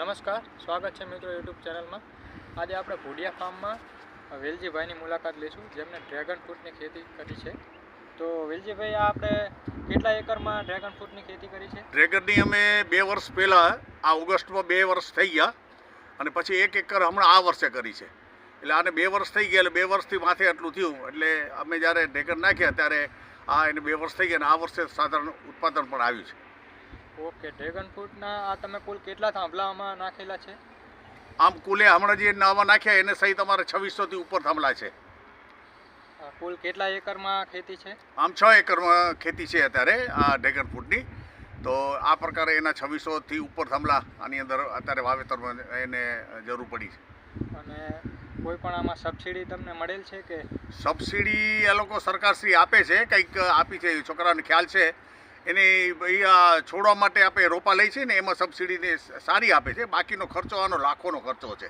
નમસ્કાર, સ્વાગત છે મિત્રો યુટ્યુબ ચેનલમાં. આજે આપણે ભૂડિયા ફાર્મમાં વેલજીભાઈની મુલાકાત લઈશું જેમણે ડ્રેગન ફ્રૂટની ખેતી કરી છે. તો વેલજીભાઈ, આપણે કેટલા એકરમાં ડ્રેગન ફ્રૂટની ખેતી કરી છે? ડ્રેગનની અમે બે વર્ષ પહેલાં, આ ઓગસ્ટમાં બે વર્ષ થઈ ગયા અને પછી એક એકર હમણાં આ વર્ષે કરી છે. એટલે આને બે વર્ષ થઈ ગયા, એટલે બે વર્ષથી માથે આટલું થયું. એટલે અમે જ્યારે ડ્રેગન નાખ્યા ત્યારે આ એને બે વર્ષ થઈ ગયા અને આ વર્ષે સાધારણ ઉત્પાદન પણ આવ્યું છે. ઓકે ડ્રેગન ફ્રૂટના આ તમે કુલ કેટલા થાંભલામાં નાખેલા છે? આમ કુલે હમણાં જે નામાં નાખ્યા એને સહિત અમારે છવ્વીસોથી ઉપર થાંભલા છે. આ કુલ કેટલા એકરમાં ખેતી છે? આમ છ એકરમાં ખેતી છે અત્યારે આ ડ્રેગન ફ્રૂટની તો આ પ્રકારે એના છવ્વીસોથી ઉપર થાંભલા આની અંદર અત્યારે વાવેતરમાં એને જરૂર પડી છે. અને કોઈ પણ આમાં સબસિડી તમને મળેલ છે કે? સબસિડી એ લોકો સરકારશ્રી આપે છે કંઈક આપી છે છોકરાને ખ્યાલ છે. એની ભાઈ છોડવા માટે આપણે રોપા લઈ છે ને એમાં સબસિડીને સારી આપે છે. બાકીનો ખર્ચો આનો લાખોનો ખર્ચો છે.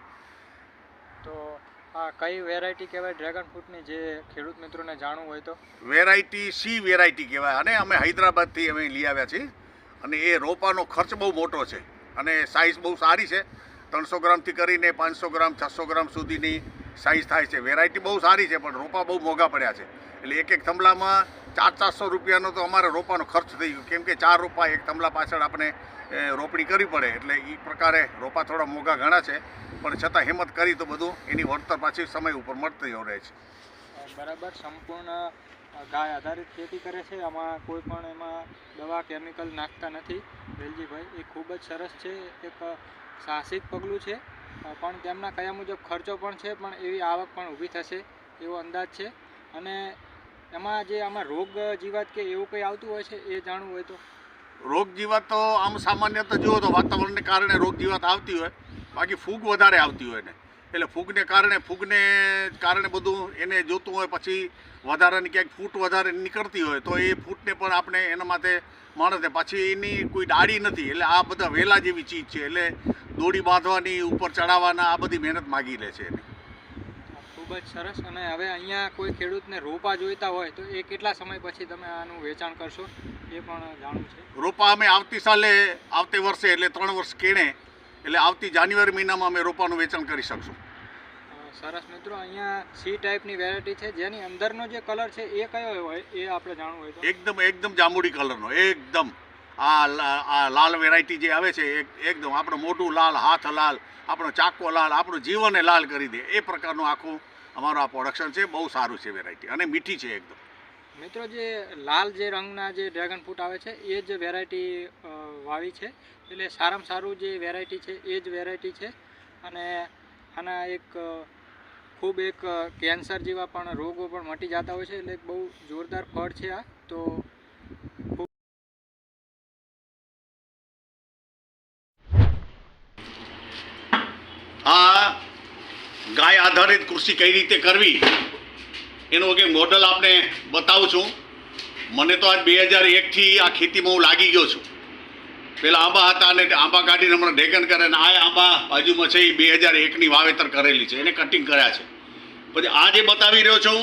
તો આ કઈ વેરાયટી કહેવાય? ડ્રેગન ફ્રૂટની જે ખેડૂત મિત્રોને જાણવું હોય તો? વેરાયટી સી વેરાયટી કહેવાય. અને અમે હૈદરાબાદથી અમે લઈ આવ્યા છીએ. અને એ રોપાનો ખર્ચ બહુ મોટો છે. અને સાઇઝ બહુ સારી છે. ત્રણસો ગ્રામથી કરીને પાંચસો ગ્રામ છસો ગ્રામ સુધીની સાઇઝ થાય છે. વેરાયટી બહુ સારી છે પણ રોપા બહુ મોંઘા પડ્યા છે. એટલે એક એક થંભલામાં ચાર ચારસો રૂપિયાનો તો અમારે રોપાનો ખર્ચ થઈ ગયો. કેમ કે ચાર રોપા, એક તમલા પાછળ આપણે રોપણી કરવી પડે. એટલે એ પ્રકારે રોપા થોડા મોંઘા ઘણા છે. પણ છતાં હિંમત કરી તો બધું એની વળતર પાછી સમય ઉપર મળતી રહે છે. બરાબર, સંપૂર્ણ ગાય આધારિત ખેતી કરે છે. આમાં કોઈ પણ એમાં દવા, કેમિકલ નાખતા નથી. વેલજીભાઈ, એ ખૂબ જ સરસ છે. એક સાહસિક પગલું છે. પણ તેમના કયા મુજબ ખર્ચો પણ છે, પણ એવી આવક પણ ઊભી થશે એવો અંદાજ છે. અને એમાં જે આમાં રોગ જીવાત કે એવું કંઈ આવતું હોય છે, એ જાણવું હોય તો? રોગ જીવાત તો આમ સામાન્ય તો જુઓ તો વાતાવરણને કારણે રોગ જીવાત આવતી હોય. બાકી ફૂગ વધારે આવતી હોય ને એટલે ફૂગને કારણે ફૂગને કારણે બધું એને જોતું હોય, પછી વધારાની ક્યાંક ફૂટ વધારે નીકળતી હોય, તો એ ફૂટને પણ આપણે એના માટે માણસે. પછી એની કોઈ ડાળી નથી, એટલે આ બધા વેલા જેવી ચીજ છે. એટલે દોડી બાંધવાની, ઉપર ચડાવવાના, આ બધી મહેનત માગી લે છે એની. ખૂબ જ સરસ અને હવે અહીંયા કોઈ ખેડૂતને રોપા જોઈતા હોય તો એ કેટલા સમય પછી તમે આનું વેચાણ કરશો એ પણ જાણવું છે. રોપા અમે આવતી સાલે આવતે વર્ષે એટલે ત્રણ વર્ષ કેણે એટલે આવતી જાન્યુઆરી મહિનામાં અમે રોપાનું વેચાણ કરી શકશું. સરસ મિત્રો અહીંયા સી ટાઈપની વેરાયટી છે જેની અંદરનો જે કલર છે એ કયો હોય એ આપણે જાણવું હોય એકદમ એકદમ જાંબુડી કલરનો એકદમ. આ આ લાલ વેરાયટી જે આવે છે એક એકદમ. આપણું મોઢું લાલ હાથ લાલ આપણો ચાકો લાલ આપણું જીવનને લાલ કરી દે. એ પ્રકારનું આખું અમારું આ પ્રોડક્શન છે, બહુ સારું છે વેરાયટી અને મીઠી છે એકદમ. મિત્રો, જે લાલ જે રંગના જે ડ્રેગન ફ્રૂટ આવે છે, એ જ વેરાયટી વાવી છે. એટલે સારામાં સારું જે વેરાયટી છે, એ જ વેરાયટી છે. અને આના એક ખૂબ એક કેન્સર જેવા પણ રોગો પણ મટી જતા હોય છે. એટલે બહુ જોરદાર ફળ છે આ. તો આ ગાય આધારિત કૃષિ કઈ રીતે કરવી એનું એક મોડલ આપને બતાવું છું. મને તો આજ બે હજાર એકથી આ ખેતીમાં હું લાગી ગયો છું. પેલા આંબા હતા અને આંબા કાઢીને હમણાં ઢેકન કરે અને આ આંબા બાજુમાં છે એ બે હજાર એકની વાવેતર કરેલી છે એને કટિંગ કર્યા છે. પછી આ જે બતાવી રહ્યો છું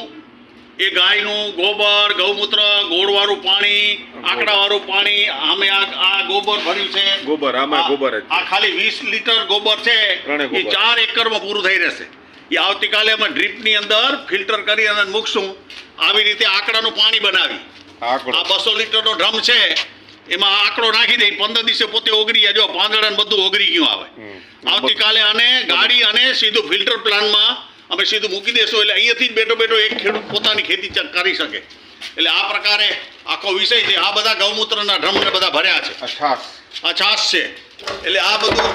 એ ગાયનું ગોબર ગૌમૂત્ર ગોળવાળું પાણી આંકડાવાળું પાણી આમે આ આ ગોબર ભર્યું છે. ગોબર આમાં ગોબર આ ખાલી વીસ લીટર ગોબર છે એ ચાર એકરમાં પૂરું થઈ રહેશે. એ આવતીકાલે અમે ડ્રીપની અંદર ફિલ્ટર કરી અને મૂકશું. આવી રીતે આંકડાનું પાણી બનાવી. આ બસો લીટરનો ડ્રમ છે એમાં આંકડો નાખી દઈ પંદર દિવસે પોતે ઓગળી જાય. જો પાંદડા બધું ઓગળી ગયું આવે. આવતીકાલે અને ગાડી અને સીધું ફિલ્ટર પ્લાનમાં અમે સીધું મૂકી દેશું. એટલે અહીંયાથી જ બેઠો બેઠો એક ખેડૂત પોતાની ખેતી કરી શકે. એટલે આ પ્રકારે આખો વિષય છે. આ બધા ગૌમૂત્રના ડ્રમ ને બધા ભર્યા છે. આ છાસ છે. એટલે આ બધું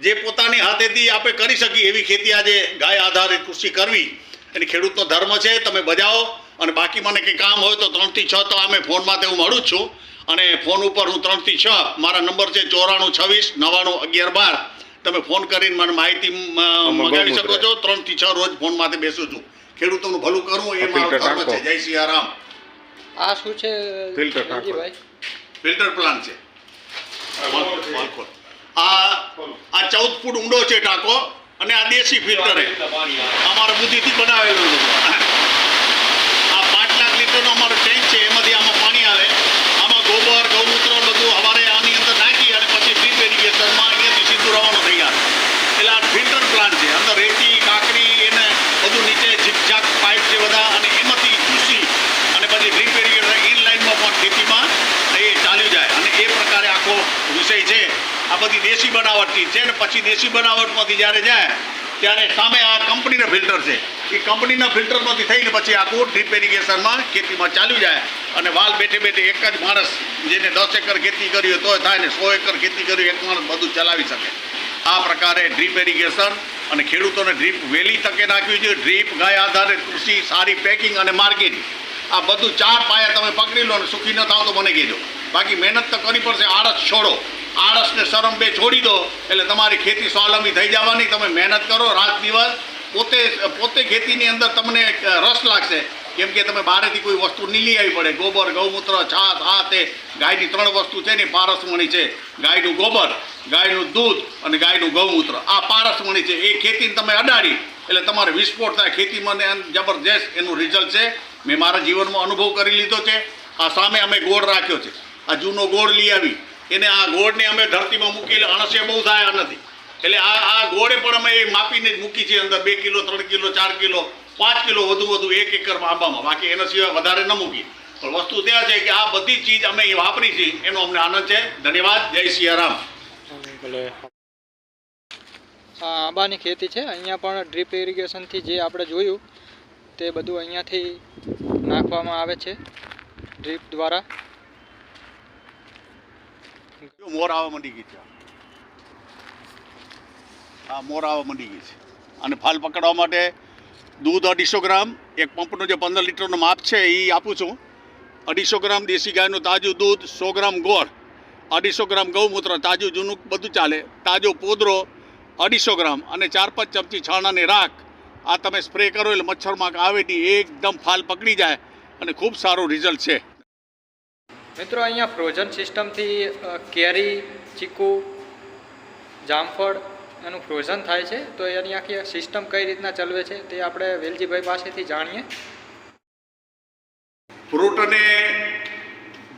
જે પોતાની હાથેથી આપણે કરી શકીએ એવી ખેતી આજે ગાય આધારિત કૃષિ કરવી એની ખેડૂતનો ધર્મ છે તમે બજાવો અને બાકી મને કંઈ કામ હોય તો ત્રણથી છ તો અમે ફોનમાં તે હું મળું જ છું. અને ફોન ઉપર હું ત્રણથી છ મારા નંબર છે ચોરાણું છવ્વીસ નવ્વાણું અગિયાર બાર. તમે ફોન કરીને મને માહિતી મ- મગાવી શકો છો. ત્રણથી છ રોજ ફોનમાંથી બેસું છું. ખેડૂતોનું ભલું કરવું એ મારો ધર્મ છે. જય સિયારામ આ શું છે? ફિલ્ટર ફિલ્ટર પ્લાન છે. આ આ ચૌદ ફૂટ ઊંડો છે ટાંકો અને આ દેશી ફિલ્ટર. અમારા બુદ્ધિથી બનાવેલું છે આ પાંચ લાખ લીટરનો અમારો ટેન્ક છે એમાંથી આમાં પાણી આવે આમાં ગોબર ગૌમૂત્ર બધું અમારે આની અંદર નાખી અને પછી ડ્રીપ ઇરિગેશનમાં અહીંયાથી સીધું રવાનું થઈ બધી દેશી બનાવટની છે ને પછી દેશી બનાવટમાંથી જ્યારે જાય, ત્યારે સામે આ કંપનીના ફિલ્ટર છે. એ કંપનીના ફિલ્ટરમાંથી થઈને પછી આ કોટ ડ્રીપ ઇરિગેશનમાં ખેતીમાં ચાલ્યું જાય અને વાલ બેઠે બેઠે એક જ માણસ જેને દસ એકર ખેતી કરી હોય તોય થાય ને સો એકર ખેતી કરી એક માણસ બધું ચલાવી શકે. આ પ્રકારે ડ્રીપ ઇરિગેશન અને ખેડૂતોને ડ્રીપ વહેલી તકે નાખવી જોઈએ ડ્રીપ ગાય આધારિત કૃષિ, સારી પેકિંગ અને માર્કેટિંગ. આ બધું ચાર પાયા તમે પકડી લો ને સુખી ન થાવ તો મને કહેજો. બાકી મહેનત તો કરવી પડશે, આળસ છોડો. આળસ ને શરમ બે છોડી દો, એટલે તમારી ખેતી સ્વાવલંબી થઈ જવાની, તમે મહેનત કરો, રાત દિવસ પોતે પોતે ખેતીની અંદર તમને રસ લાગશે. કેમ કે તમે બહારેથી કોઈ વસ્તુ નહીં લઈ આવી પડે. ગોબર, ગૌમૂત્ર, છાસ, આ તે. ગાયની ત્રણ વસ્તુ છે ને પારસમણી છે. ગાયનું ગોબર, ગાયનું દૂધ અને ગાયનું ગૌમૂત્ર. આ પારસમણી છે. એ ખેતીને તમે અડાડી. એટલે તમારે વિસ્ફોટ થાય. ખેતીમાં મને આમ જબરજસ્ત એનું રિઝલ્ટ છે. મેં મારા જીવનમાં અનુભવ કરી લીધો છે. આ સામે અમે ગોળ રાખ્યો છે. આ જૂનો ગોળ લઈ આવી. એને આ ગોળને અમે ધરતીમાં મૂકી એટલે અણસે બહુ થાય નથી. એટલે આ આ ગોળે પણ અમે એ માપીને જ મૂકી છે અંદર બે કિલો, ત્રણ કિલો, ચાર કિલો, પાંચ કિલો વધુ વધુ એક એકરમાં આંબામાં. બાકી એના સિવાય વધારે ન મૂકી પણ વસ્તુ ત્યાં છે કે આ બધી ચીજ અમે વાપરી છે એનો અમને આનંદ છે. ધન્યવાદ. જય સિયારામ આંબાની ખેતી છે. અહીંયા પણ ડ્રીપ ઇરિગેશનથી જે આપણે જોયું, તે બધું અહીંયાથી નાખવામાં આવે છે ડ્રીપ દ્વારા. મોર આવવા માંડી ગઈ છે. આ મોર આવવા માંડી ગઈ છે. અને ફાલ પકડવા માટે દૂધ અઢીસો ગ્રામ, એક પંપનું જે પંદર લીટરનું માપ છે એ આપું છું. અઢીસો ગ્રામ દેશી ગાયનું તાજું દૂધ, સો ગ્રામ ગોળ, અઢીસો ગ્રામ ગૌમૂત્ર, તાજું જૂનું બધું ચાલે. તાજો પોદરો, અઢીસો ગ્રામ અને ચાર પાંચ ચમચી છાણાની રાખ. આ તમે સ્પ્રે કરો એટલે મચ્છર માખ આવે નહીં એકદમ ફાલ પકડી જાય અને ખૂબ સારું રિઝલ્ટ છે. મિત્રો, અહીંયા ફ્રોઝન સિસ્ટમથી કેરી, ચીકુ, જામફળ એનું ફ્રોઝન થાય છે. તો એની આખી સિસ્ટમ કઈ રીતના ચલવે છે તે આપણે વેલજીભાઈ પાસેથી જાણીએ. ફ્રૂટને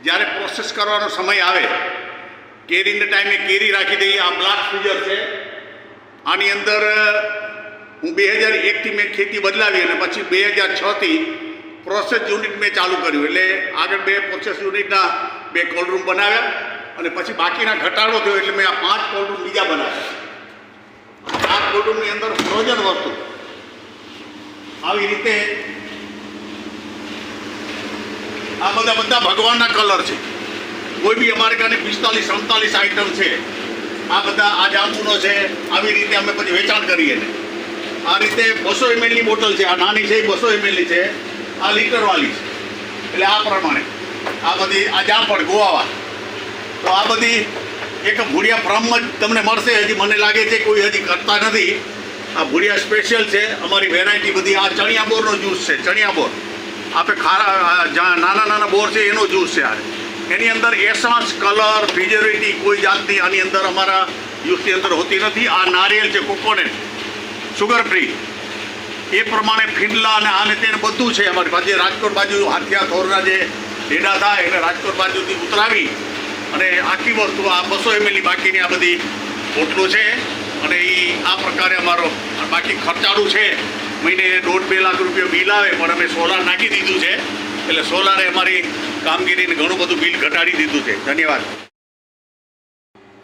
જ્યારે પ્રોસેસ કરવાનો સમય આવે, કેરીના ટાઈમે કેરી રાખી દઈએ. આ બ્લાક ફ્રીઝર છે. આની અંદર હું બે હજાર એકથી મેં ખેતી બદલાવી અને પછી બે હજાર છથી પ્રોસેસ યુનિટ મેં ચાલુ કર્યું. એટલે આગળ બે પ્રોસેસ યુનિટના બે કોલરૂમ બનાવ્યા અને પછી બાકીના ઘટાડો થયો એટલે મેં આ પાંચ કોલરૂમ રૂમ બીજા બનાવ્યા. આ કોલરૂમની અંદર ફ્રોઝન વસ્તુ. આવી રીતે આ બધા બધા ભગવાનના કલર છે. કોઈ બી અમારે કાને પિસ્તાલીસ, સડતાલીસ આઈટમ છે. આ બધા આ જાંબુનો છે. આવી રીતે અમે પછી વેચાણ કરીએ. ને આ રીતે બસો એમએલની બોટલ છે. આ નાની છે, એ બસો એમએલની છે. આ લીટરવાળી છે એટલે આ પ્રમાણે. આ બધી, આ જામફળ ગોવાવા તો આ બધી એક ભૂડિયા ફ્રમ જ તમને મળશે. હજી મને લાગે છે કોઈ હજી કરતા નથી. આ ભૂડિયા સ્પેશિયલ છે. અમારી વેરાયટી બધી. આ ચણિયા બોરનો જ્યુસ છે. ચણિયા બોર. આપણે ખારા નાના નાના બોર છે, એનો જ્યુસ છે આ. એની અંદર એસન્સ કલર ફિઝરિટી કોઈ જાતની આની અંદર અમારા જ્યુસની અંદર હોતી નથી. આ નારિયેલ છે કોકોનટ સુગર ફ્રી એ પ્રમાણે ફિંડલા અને આને તેને બધું છે અમારી પાસે રાજકોટ બાજુ હાથિયા થોરના જે ડેડા થાય એને રાજકોટ બાજુથી ઉતરાવી અને આખી વસ્તુ આ બસો એમએલની બાકીની આ બધી બોટલો છે. અને એ આ પ્રકારે અમારો બાકી ખર્ચાળું છે. મહિને દોઢ બે લાખ રૂપિયા બિલ આવે પણ અમે સોલાર નાખી દીધું છે. એટલે સોલારે અમારી કામગીરીને ઘણું બધું બિલ ઘટાડી દીધું છે. ધન્યવાદ.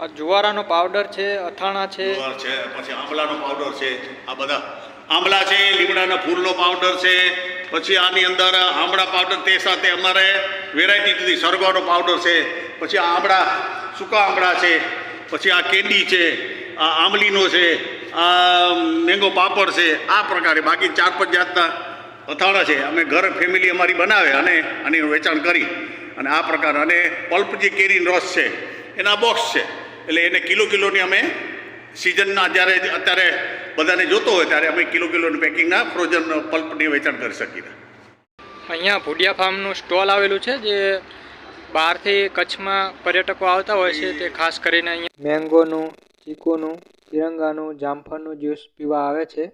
આ જુવારાનો પાવડર છે અથાણા છે. છે પછી આંબલાનો પાવડર છે. આ બધા આંબલા છે, લીમડાના ફૂલનો પાવડર છે, પછી આની અંદર આંબળા પાવડર તે સાથે અમારે વેરાયટી જુદી સરગવાનો પાવડર છે, પછી આ આંબળા, સૂકા આંબળા છે, પછી આ કેન્ડી છે, આ આંબલીનો છે, આ મેંગો પાપડ છે, આ પ્રકારે બાકી ચાર પાંચ જાતના અથાણા છે. અમે ઘર ફેમિલી અમારી બનાવે અને આની વેચાણ કરી. અને આ પ્રકાર અને પલ્પ જે કેરીનો રસ છે, એના બોક્સ છે. એટલે એને કિલો કિલોની અમે સિઝનના જ્યારે અત્યારે બધાને જોતો હોય ત્યારે અમે કિલો કિલોની પેકિંગના ફ્રોઝન પલ્પની વેચાણ કરી શકીએ. અહીંયા ભુડિયા ફાર્મનું સ્ટોલ આવેલું છે જે બહારથી કચ્છમાં પર્યટકો આવતા હોય છે તે ખાસ કરીને અહીંયા મેંગોનું ચીકુનું તિરંગાનું જામફળનું જ્યુસ પીવા આવે છે.